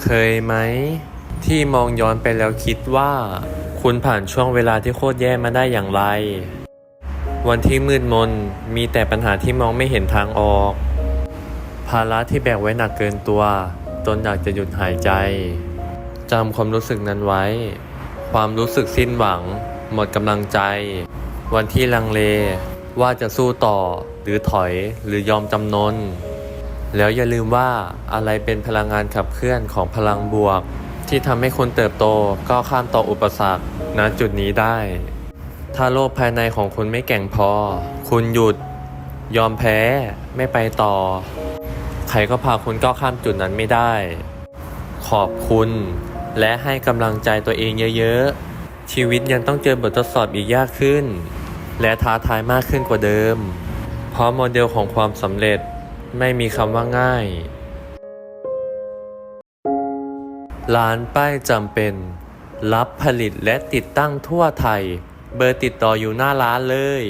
เคยไหม ที่มองย้อนไปแล้วคิดว่า คุณผ่านช่วงเวลาที่โคตรแย่มาได้อย่างไร วันที่มืดมนมีแต่ปัญหาที่มองไม่เห็นทางออก ภาระที่แบกไว้หนักเกินตัวจนอยากจะหยุดหายใจจำความรู้สึกนั้นไว้ ความรู้สึกสิ้นหวัง หมดกำลังใจ วันที่ลังเลว่าจะสู้ต่อหรือถอยหรือยอมจำนน แล้วอย่าลืมว่าอะไรเป็นพลังงานขับเคลื่อนของพลังบวก ที่ทำให้คุณเติบโตก้าวข้ามต่ออุปสรรคณจุดนี้ได้ ถ้าโลกภายในของคุณไม่แก่งพอ คุณหยุด ยอมแพ้ ไม่ไปต่อ ใครก็พาคุณก้าวข้ามจุดนั้นไม่ได้ ขอบคุณ และให้กำลังใจตัวเองเยอะๆ ชีวิตยังต้องเจอบททดสอบอีกยากขึ้น และท้าทายมากขึ้นกว่าเดิม เพราะโมเดลของความสำเร็จ ไม่มีคำว่าง่าย ร้านป้ายจำเป็น รับผลิตและติดตั้งทั่วไทย เบอร์ติดต่ออยู่หน้าร้านเลย